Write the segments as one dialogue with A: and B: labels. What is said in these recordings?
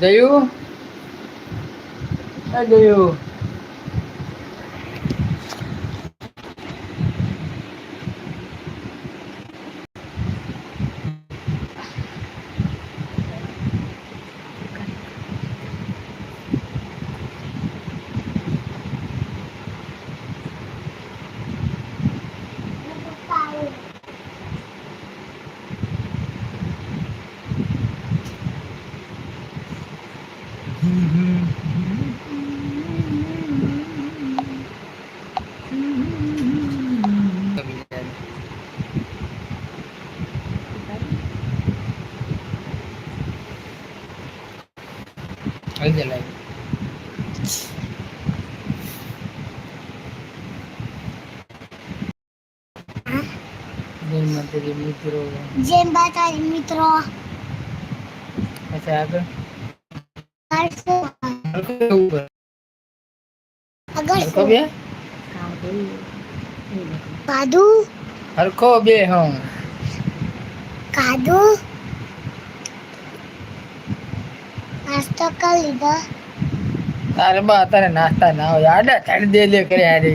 A: ગયું હલ્દી લાવી જય માતાજી મિત્રો
B: જય માતાજી મિત્રો
A: અચ્છા આગળ
B: હરસો
A: હરખો ઉપર
B: આગળ
A: હરખો બે
B: કાદુ
A: હરખો બે હા
B: કાદુ નાસ્તો કરી લીધો
A: તારે બા તારે નાસ્તા ના હોય આડા ચાડી દે લે કરે આરે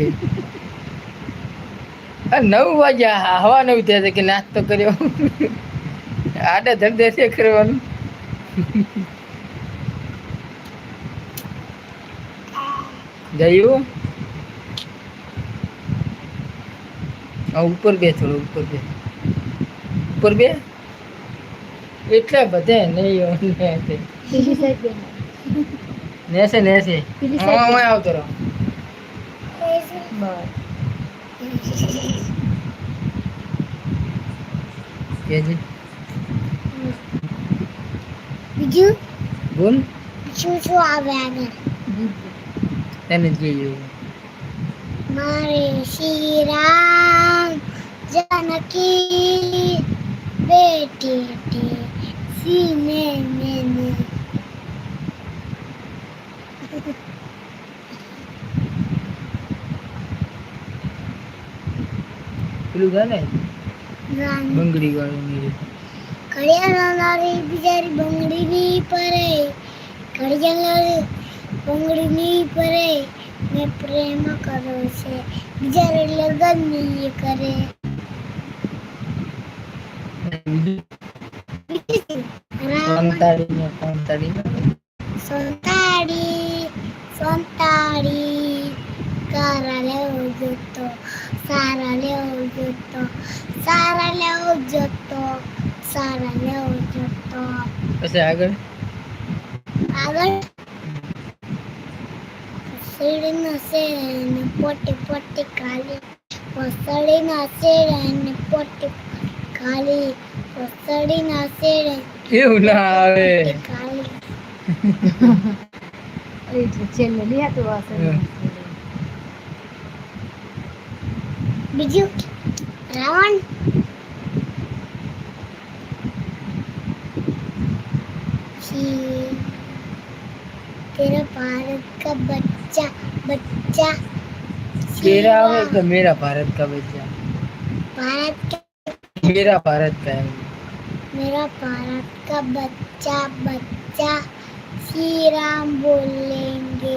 A: આ નવ વાગ્યા હવા નવ થયા છે કે નાસ્તો કર્યો આડા ધડ દે છે કરવાનું ગયું હા ઉપર બે થોડું ઉપર બે ઉપર બે એટલા બધા નહીં નેસે નેસે. પેલી સાઈડ આવતો રહો. કેજી.
B: બીજું?
A: બોલ.
B: શું શું આવે આગળ
A: તેને જોયું
B: મારે શિરામ જાનકી બેટી હતી. સીને મેને
A: પેલું ગાને બંગડી વાળું ની
B: કડિયા લારી બિચારી બંગડી ની પરે. કડિયા લારી બંગડી ની પરે મેં પ્રેમ કર્યો છે. બિચારે લગન નહીં કરે.
A: સંતાડી ને સંતાડી
B: સંતાડી. સંતાડી કારા લેવો જોતો સારા લેવો જોતો સારા લેવો જોતો સારા લેવો જોતો
A: પછી આગળ?
B: આગળ? શેરને પોટી પોટી ખાલી. પસડીના શેરને પોટી ખાલી. પસડીના શેરને
A: એવું ના આવે.
B: ખાલી.
C: એટલે છેલ્લે લિયાતું હશે
B: બીજું રાવણ शी- तेरा भारत का बच्चा बच्चा
A: तेरा આવે
B: शीरा-
A: કે મેરા ભારત કા બચ્ચા
B: भारत का
A: मेरा भारत का है
B: मेरा भारत का बच्चा बच्चा श्री राम बोलेंगे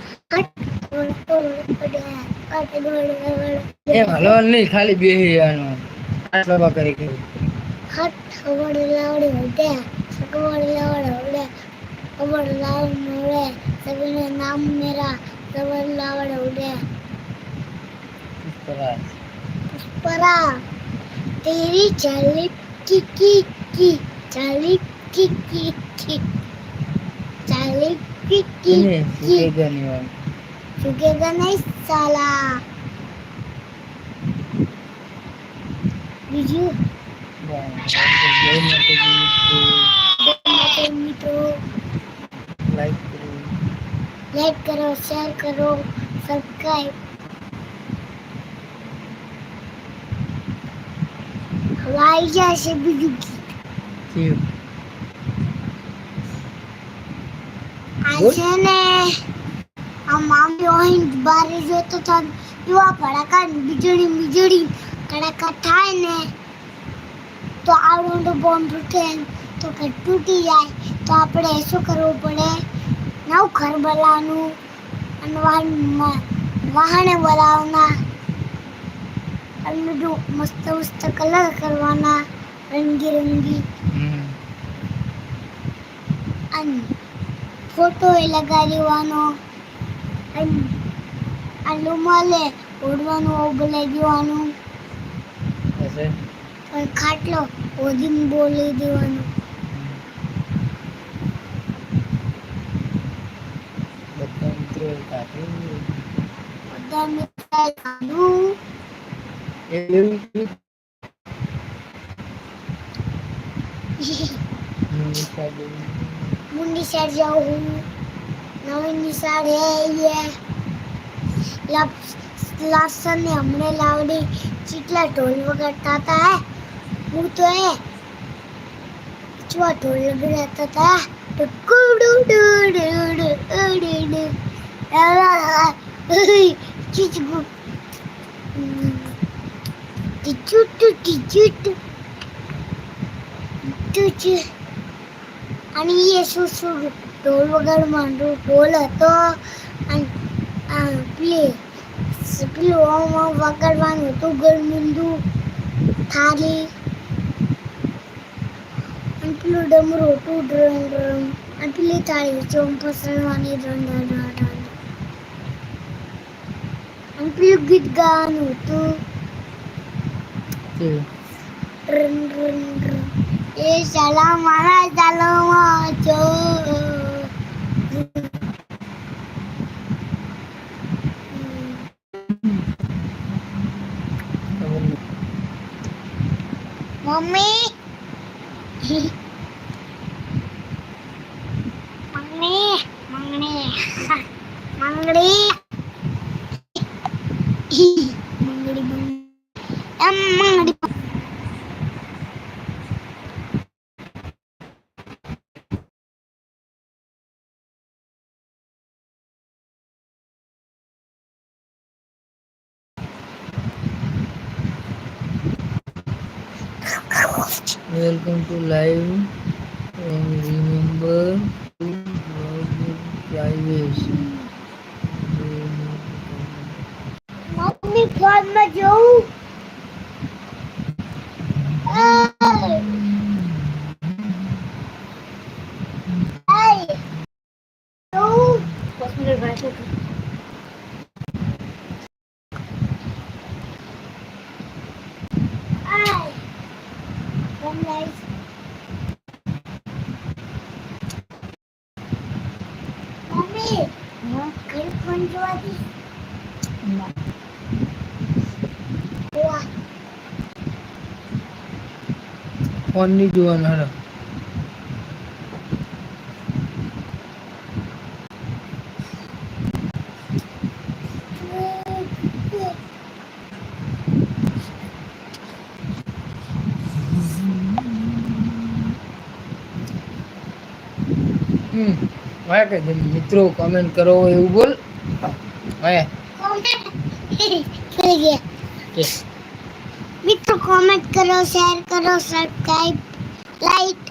A: એમ હલવાનું નહીં ખાલી બેહી જવાનું હાથ લાંબા કરી કરી
B: નામ મેરા સબર લાવડ ઉડે
A: બરાબર.
B: परा तेरी चाली की की की चाली की की की चाली की की
A: એને
B: की
A: together
B: nice sala.
A: Did you?
B: Like करो शेयर करो सब्सक्राइब हवाई जहाज़ से भी गीत
A: अच्छा
B: આ મામી અહીં બારે જોતો તો એવા ભડાકા વીજળી વીજળી કડાકા થાય ને તો આવડો બોમ્બ તૂટે તો કે તૂટી જાય. તો આપણે શું કરવું પડે? નવ ઘર બોલાવવાનું અને વાહન- બોલાવવાના. અને બધું મસ્ત મસ્ત કલર કરવાના રંગી
A: હમ.
B: અને ફોટો એ દેવાનો. અને મળે ઓડવાનું ઓબલાઈ દેવાનું. ખાટલો ઓઢીને બોલી દેવાનું.
A: બધા મિત્રો કાઢું.
B: મુંડી સાઈડ જાઉં હું. Non mi sarei हमने लावड़ी चिटला टोल वगैरह था, है? वो तो है। चुवा टोल वगैरह था था। डू डू डू डू डू अरे चिचू टिचू टू टिचू टू टू चू अन्य सुसु ઢોલ વગર માંડું ઢોલ હતો. પેલી પેલું ઓમ વગાડવાનું હતું ગળમુંદુ થાળી. અને પેલું ડમરું હતું ડ્રમ ડ્રમ. અને પેલી થાળી ચોમ પસરવાની ડ્રમ ડ્રમ અને પેલું ગીત ગાવાનું હતું. Drum drum drum. એ શાલા મારા ચાલો છો. Mummy
A: Welcome to live and remember to log in privacy.
B: Mummy ફોનમાં જોઉં ફોન
A: નહીં જોવાનો હાલો હમ વાય કે જેમ મિત્રો કમેન્ટ કરો એવું બોલ વાય
B: થઈ ગયા
A: કે
B: મિત્રો કોમેન્ટ કરો શેર કરો સબસ્ક્રાઈબ લાઈક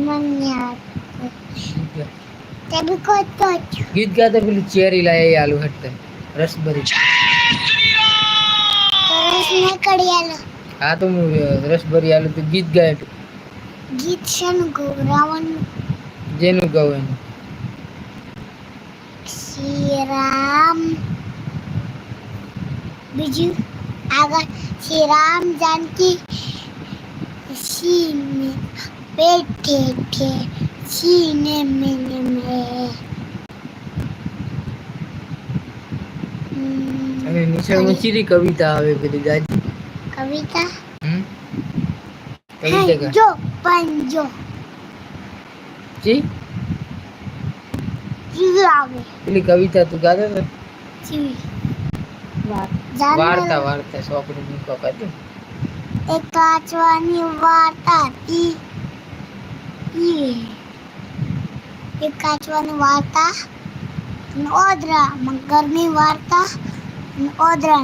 A: ગીત. ગીત પેલી ચેરી લાય આલુ હટતે
B: રસ કડિયાલો
A: હા તો હું રસભરી આલુ તો ગીત ગાય
B: ગીત છે ને ગૌરાવાનું
A: જેનું ગૌ એનું.
B: શ્રી રામ બીજું આગળ શ્રી રામ જાનકી. સીને બેઠે ઠે સીને me
A: અને નિસર્ગમાં ચીરી કવિતા આવે પેલી દાદી.
B: કવિતા?
A: કવિતા
B: જો પંજો
A: જી.
B: જીવ આવે.
A: પેલી કવિતા તું ગાતો
B: ને
C: વાત
A: વાર્તા વાર્તા સોપડી મૂકો કાઢી
B: એક કાચવાની વાર્તા હતી. એક કાચવાની વાર્તા અને ઓદરા મગરની વાર્તા અને ઓદરા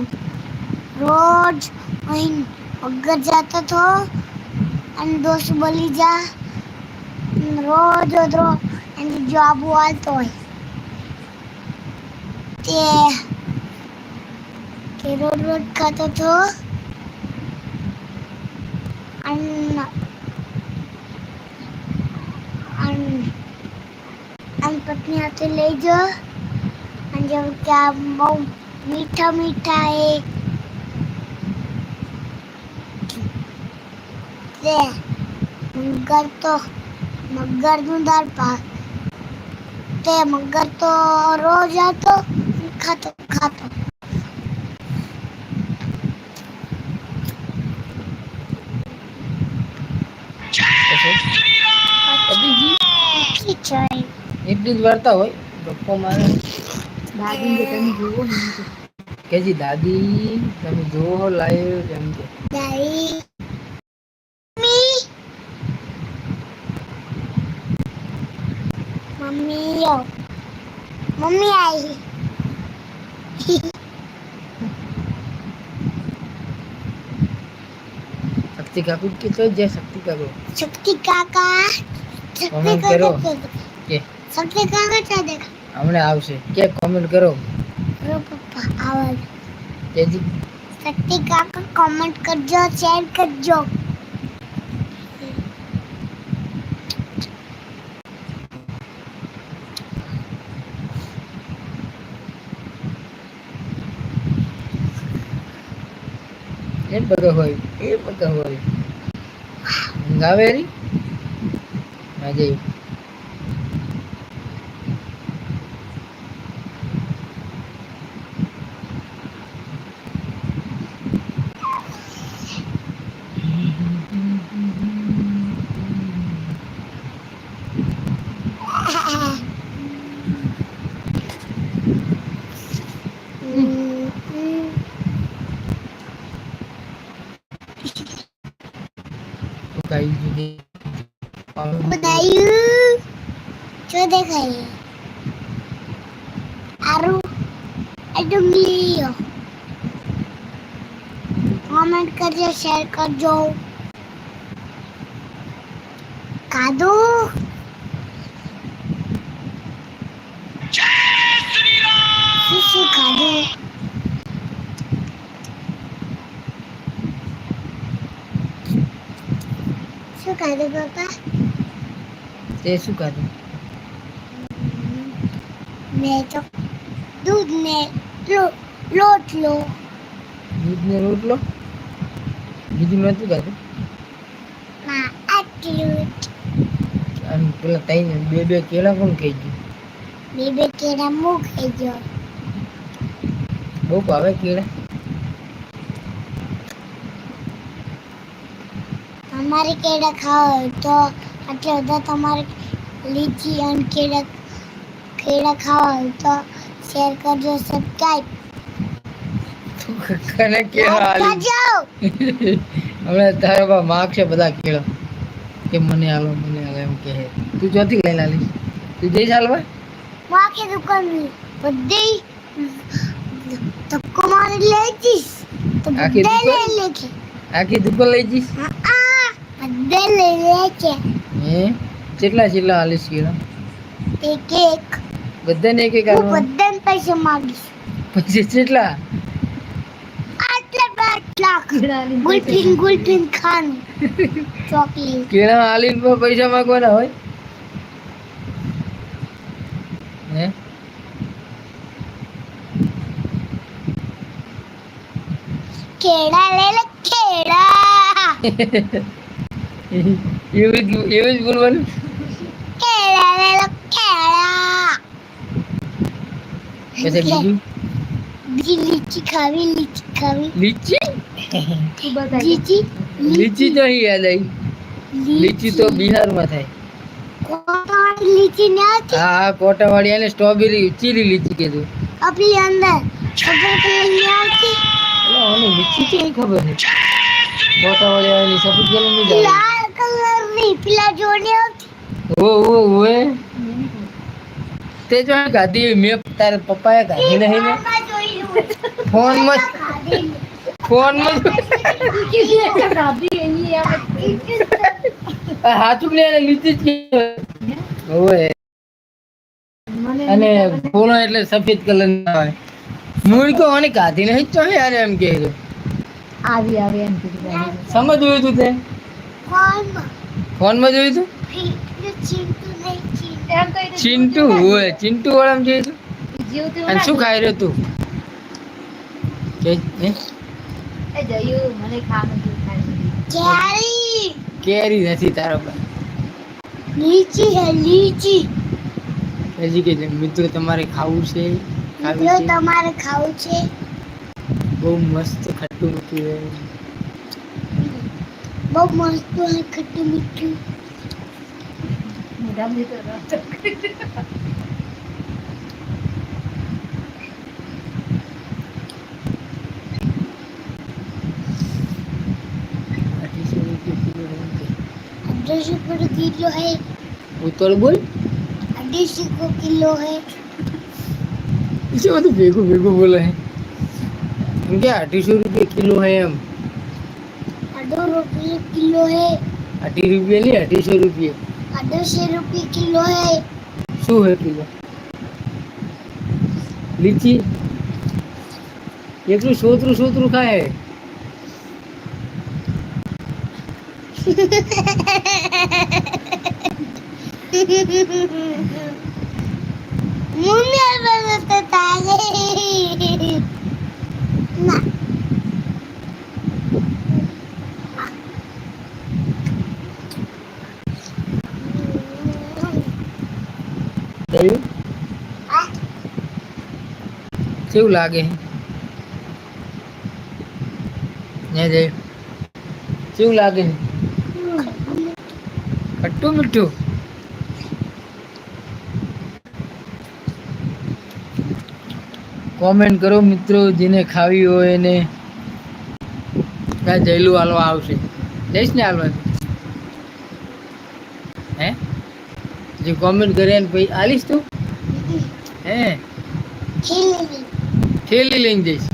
B: રોજ અહીં મગર જતો હતો અને દોસ્ત બોલી જા અને રોજ ઓદરો એની જવાબ આવતો હોય તે તે રોજ રોજ ખાતો હતો અન્ન પત્ની હાથે અને જેમ કે આ બહુ મીઠા મીઠા એ. મગર તો મગરનું દાળ ભાત. તે મગર તો રોજ આવતો ખાતો ખાતો
A: પછી
B: ખીચડી
A: એટલી જ વાર્તા હોય. ગપ્પો મારે.
C: દાદીને તમે જુઓ કે,
A: જી દાદી તમે જોવો લાઈવ એમ કે
B: દાદી. મમ્મી યો મમ્મી આવી
A: શક્તિ કાકુ કે તો જે શક્તિ કાકુ.
B: શક્તિ કાકા. કમેન્ટ
A: કરો.
B: દેખા. કાકા છે દેખા
A: હમણે આવશે. કે કોમેન્ટ કરો.
B: રો પપ્પા આવાજ
A: તેજી
B: શક્તિ કાકા કોમેન્ટ કરજો શેર કરજો.
A: એ બધો હોય એ બધો હોય. ગાવેરી? આજે
B: दूँगी कमेंट करके शेयर कर दो का दो दो
A: सुखा पापा. दो
B: मैं तो दूध में લો- લોટ લો
A: રોટલો? બીજું નહોતું ખાધું?
B: ના આટલું.
A: પેલા તઈ બે બે કેળા પણ ખાઈ ગયું?
B: બે બે કેળા મું ખાઈ ગયો.
A: બહુ ભાવે કેળા.
B: તમારે કેળા ખાવા હોય તો આટલા બધા તમારે લીચી અને કેળા કેળા ખાવા હોય તો શેર કરજો સબસ્ક્રાઇબ
A: કને કેળા આલી? હમણાં તારા બા માગશે બધા કેળા. કે મને આલો મને આલો એમ કહે. તું જોતી લઈ લાલી તું જઈશ હાલવા
B: હું આખી દુકાન બધી ધક્કો મારી લઈ જઈશ તો બધે
A: દુકાન?
B: લઈ લેજે.
A: આખી દુકાન લઈ જઈશ?
B: બધે લઈ લેજે.
A: હે? કેટલા કેટલા હાલીસ કિલો
B: એક એક.
A: બધાને એક એક
B: હું બધાને પૈસા માંગીશ.
A: પછી કેટલા
B: આટલા પાંચ લાખ ગુલફીન ગુલફીન ખાનું ચોકલેટ.
A: કેળા હાલીને પણ પૈસા માંગવાના હોય? હે?
B: કેળા લે લે કેળા.
A: એવું એવું જ બોલવાનું?
B: કેળા લે લે કેળા
A: પછી બીજું?
B: લીચી ખાવી લીચી ખાવી.
A: લીચી?
B: લીચી?
A: લીચી તો અહીં યાદ આવી. લીચી? તો બિહારમાં થાય.
B: લીચી ને
A: હા કોટાવાળી અને સ્ટ્રોબેરી ચીલી લીચી કીધું.
B: આપણી અંદર ખબરની આવતી
A: એટલે લીચી નહીં ખબર છે કોટાવાળી આવેલી સફેદ કલરની જ આવે.
B: લાલ કલરની પેલા જોડે આવતી.
A: ઓ ઓ ઓએ તે જો આ ગાધી મેં તારા પપ્પાએ ગાધી નહીં ને
B: આમાં જોયેલું.
A: ફોનમાં
B: ખાધેલું.
A: ફોનમાં
C: દાદી એની આવે
A: હાચું ને એને લીચી જ કહેવાય. ઓએ
C: મને
A: અને ફૂલો એટલે સફેદ કલર ના હોય મૂળ કો આને ગાધી નહીં તો યાર એમ કહે છે
C: આવી આવે એમ કીધું દાદી.
A: સમજ જોયું તું તે
B: ફોનમાં.
A: ફોનમાં જોયું તું
B: પેલું ચીંટુ નહીં ચીંટુ.
C: એમ કહી દે,
A: ચિંટુ હોય ચિંટુ વાળામાં જોયું તું? અને શું ખાઈ રહ્યો તું? કે હે?
C: એ જયું મને
B: કેરી.
A: કેરી નથી તારો પર
B: લીચી હે લીચી.
A: હજી કે મિત્રો તમારે ખાવું છે?
B: મિત્રો તમારે ખાવું છે?
A: બહુ મસ્ત ખટ્ટું મીઠું છે.
B: બહુ મસ્ત ખટ્ટું મીઠું भी किलो है। उत्तर बोल किलो है
A: इसे बेगू बेगू बोला है रुपये किलो है हम
B: अठो रुपये किलो है
A: अट्ठी रुपये नहीं
B: रुपये અઢળસો રૂપિયા કિલો હે
A: શું હે કિલો લીચી એટલું શોતરું શોતરું ખાય
B: મમ્મી આ બનાવતા
A: તારે કેવું લાગે? કેવું લાગે? ખટ્ટું મીઠું? કોમેન્ટ કરો મિત્રો જેને ખાવી હોય એને. ત્યાં જયલું હાલવા આવશે. જઈશ ને હાલવા. હે? જે કોમેન્ટ કરે ને પછી આલીશ તું? હે? થેલી લઈને જઈશ.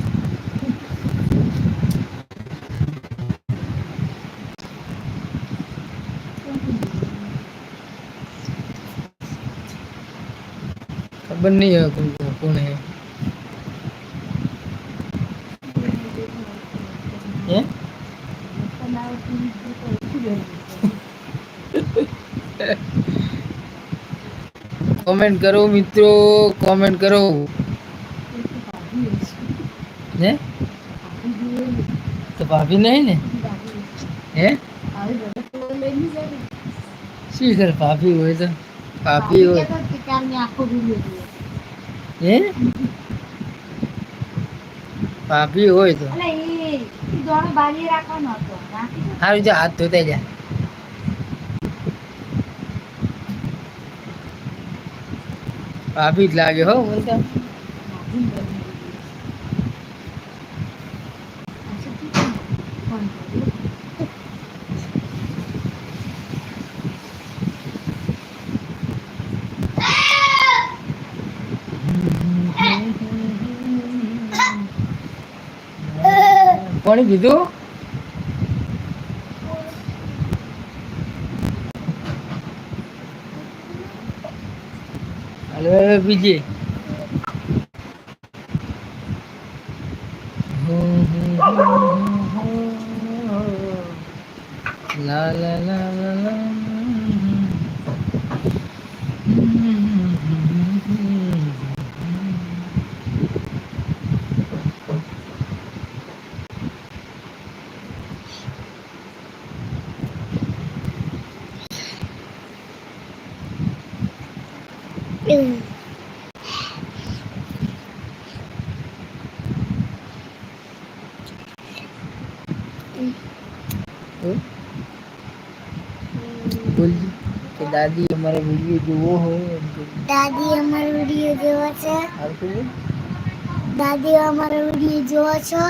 A: ખબર નહીં હવે કોણ હે? કોમેન્ટ કરો મિત્રો કોમેન્ટ કરો. ભાભી નહીં ને હે શી કર ભાભી હોય તો ભાભી હોય હે ભાભી હોય તો સારું જા હાથ ધોતા જા ભાભી જ લાગે હો મને કોણે કીધું? હાલો બીજી. દાદી અમારો વિડીયો જોવો હોય એમ કે
B: દાદી અમારો વિડીયો જોવો છે
A: હાલ કહીએ
B: દાદી અમારો વિડીયો જોવો છો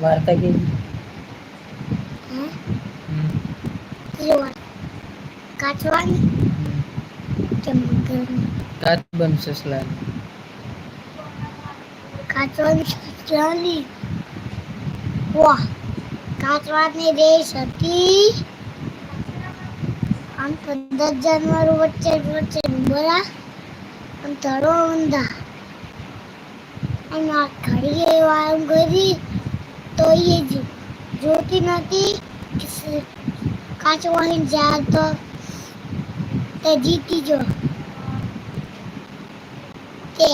A: વાર્તા કે
B: હે? જોવા કાચવાની કે મગરની
A: કાચ બન સસલા
B: કાચવાની વાહ, કાચવાની રેસ હતી આમ પંદર જાનવરો વચ્ચે વચ્ચે ડુંગરા આમ તળો ઊંધા અને આ ઘડીએ વાયમ કરી તો એ જ જોતી નથી કાચવાની જાય તો તે જીતી જો તે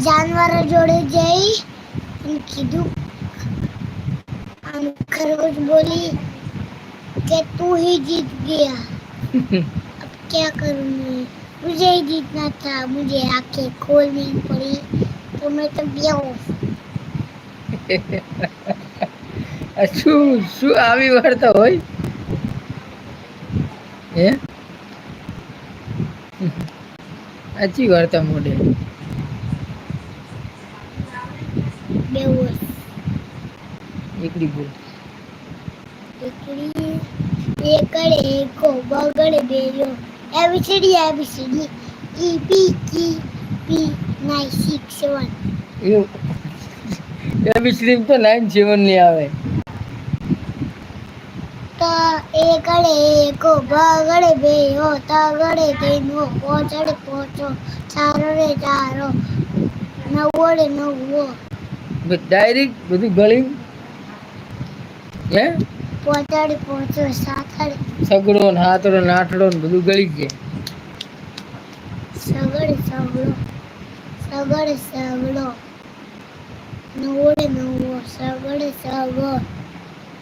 B: જાનવરો જોડે જઈ અને કીધું આમ ખરગોશ બોલી कि तू ही जीत गया अब क्या करूं मैं मुझे ही जीतना था मुझे आंखें खोलनी पड़ी तो मैं तो बेहोश
A: આ શું શું આવી વાર્તા હોય હે આછી વાર્તા મોઢે એકડી બોલ
B: એકડી એકડે કો બગડે બેયો એબીસીડી એબીસીડી ઈ પી કી પી નાઇન સિક્સ સેવન
A: એવું એ બિસ્લીમ તો નાઇન સેવન ની આવે
B: તો એકડે કો બગડે બેયો તગડે તેનો પોચડે પોચો ચારો રે ચારો નવડે નવો
A: ડાયરેક્ટ બધું ગળી હે?
B: પોચડે પોચો સાતડે
A: સગડો ને હાથડો ને આઠડો ને બધું ગળી ગયા.
B: સગડે સગડો સગડે સગડો. નવડે નવો સગડે સગો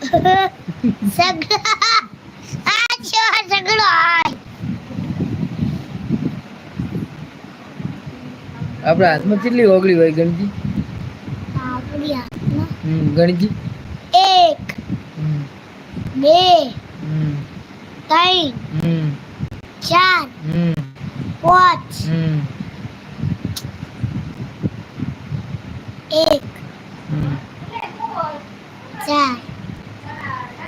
B: સગડો. આ છો સગડો આય?
A: આપણા હાથમાં કેટલી ઓગળી હોય ગણજી?
B: આપણી હાથમાં?
A: ગણજી?
B: બે
A: હમ
B: ત્રણ
A: હમ
B: ચાર
A: હમ
B: પાંચ
A: હમ
B: એક
A: હમ
B: ચાર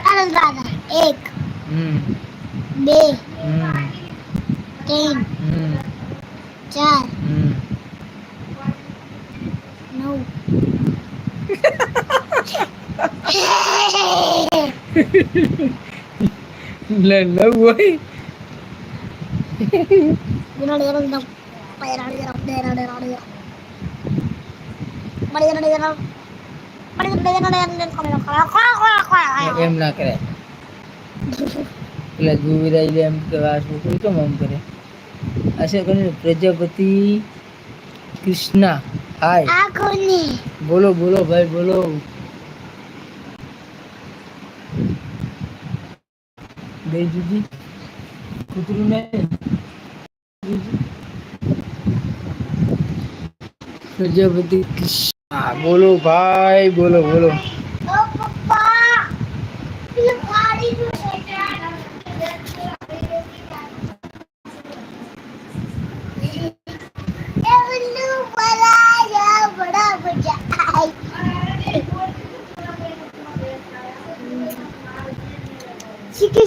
B: ચાલો દાદા એક
A: હમ
B: બે
A: હમ
B: ત્રણ
A: એમ ના કરે. એટલે ગુવીરાઈ એમ કે આ છોકરી કેમ આમ કરે? કરીને પ્રજાપતિ કૃષ્ણા હાય. બોલો બોલો ભાઈ બોલો.
B: बेजुदी खुदरू में प्रजापति कृष्णा बोलो भाई बोलो बोलो Yeah.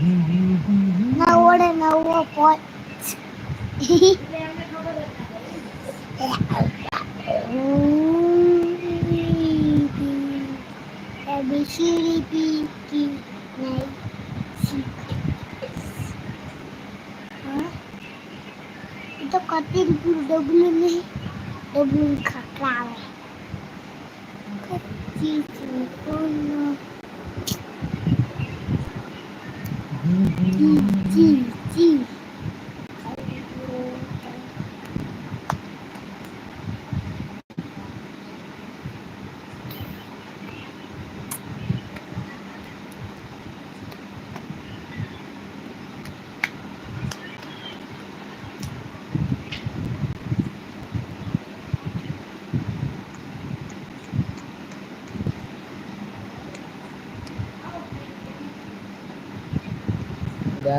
B: હાથડે હાથો નવડે નવો પોચ ABCD P Q R S itu katil bulu double nih double kakak kecil 进进进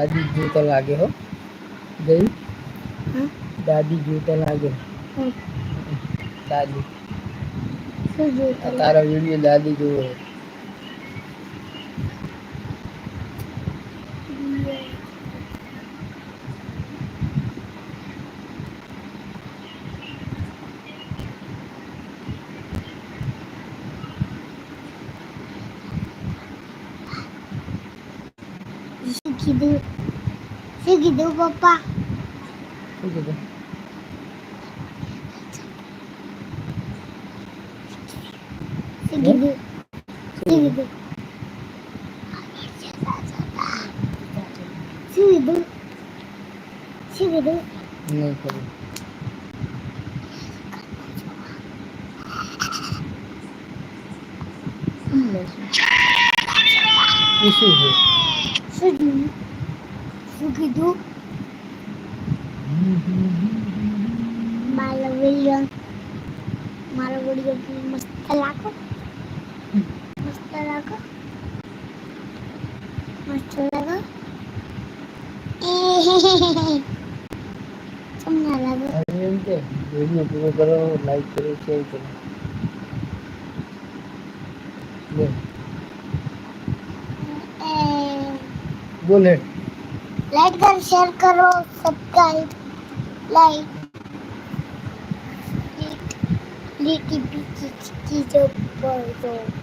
A: દાદી જોતા લાગે હો. ગઈ? દાદી જોતા લાગે. દાદી. તારા વીડિયો દાદી જોવે.
B: Bapak. મારો વિડિયો મારો વિડિયો મસ્ત લાગો મસ્ત લાગો મસ્ત લાગો તમને લાગો
A: હવે એમ કે વિડીયો પૂરો કરો લાઈક કરો શેર કરો બોલ બોલ હેડ
B: લાઈક કરો શેર કરો subscribe like little, little bitty, little bird.